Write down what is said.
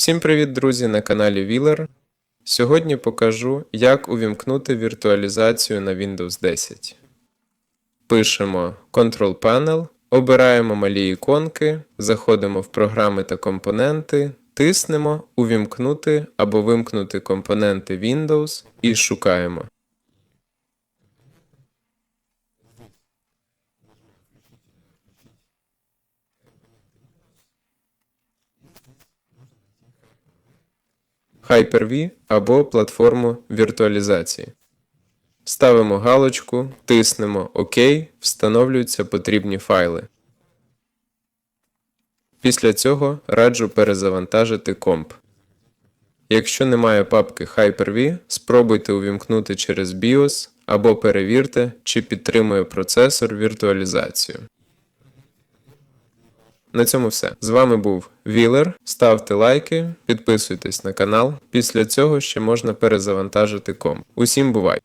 Всім привіт, друзі, на каналі Вілер. Сьогодні покажу, як увімкнути віртуалізацію на Windows 10. Пишемо Control Panel, обираємо малі іконки, заходимо в програми та компоненти, тиснемо Увімкнути або вимкнути компоненти Windows і шукаємо. Hyper-V або платформу віртуалізації. Ставимо галочку, тиснемо ОК, встановлюються потрібні файли. Після цього раджу перезавантажити комп. Якщо немає папки Hyper-V, спробуйте увімкнути через BIOS або перевірте, чи підтримує процесор віртуалізацію. На цьому все. З вами був Вілер. Ставте лайки, підписуйтесь на канал. Після цього ще можна перезавантажити комп. Усім бувай!